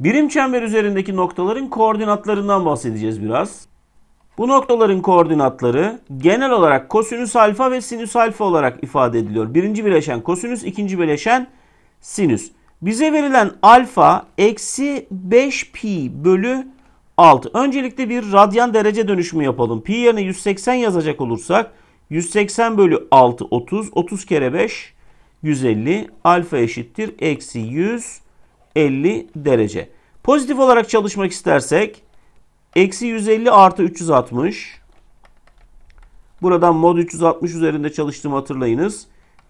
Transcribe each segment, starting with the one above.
Birim çember üzerindeki noktaların koordinatlarından bahsedeceğiz biraz. Bu noktaların koordinatları genel olarak kosinüs alfa ve sinüs alfa olarak ifade ediliyor. Birinci bileşen kosinüs, ikinci bileşen sinüs. Bize verilen alfa eksi 5 pi bölü 6. Öncelikle bir radyan derece dönüşümü yapalım. Pi yerine 180 yazacak olursak 180 bölü 6 30. 30 kere 5 150. Alfa eşittir. Eksi 150 derece. Pozitif olarak çalışmak istersek eksi 150 artı 360. Buradan mod 360 üzerinde çalıştığımı hatırlayınız.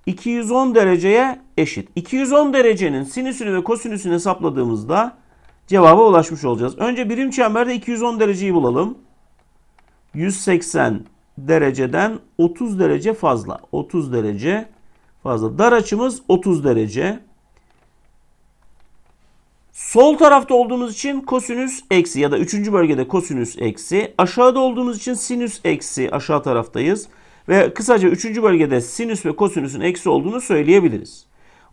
210 dereceye eşit. 210 derecenin sinüsünü ve kosinüsünü hesapladığımızda cevaba ulaşmış olacağız. Önce birim çemberde 210 dereceyi bulalım. 180 dereceden 30 derece fazla. 30 derece fazla. Dar açımız 30 derece. Sol tarafta olduğumuz için kosinüs eksi ya da 3. bölgede kosinüs eksi. Aşağıda olduğumuz için sinüs eksi aşağı taraftayız. Ve kısaca 3. bölgede sinüs ve kosinüsün eksi olduğunu söyleyebiliriz.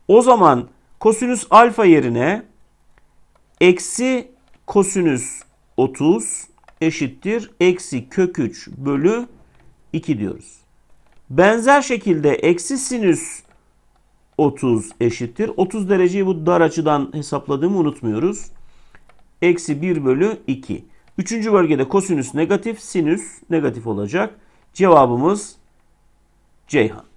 O zaman kosinüs alfa yerine eksi kosinüs 30 eşittir eksi kök 3 bölü 2 diyoruz. Benzer şekilde eksi sinüs 30 eşittir. 30 dereceyi bu dar açıdan hesapladığımı unutmuyoruz. Eksi 1 bölü 2. Üçüncü bölgede kosinüs negatif, sinüs negatif olacak. Cevabımız Ceyhan.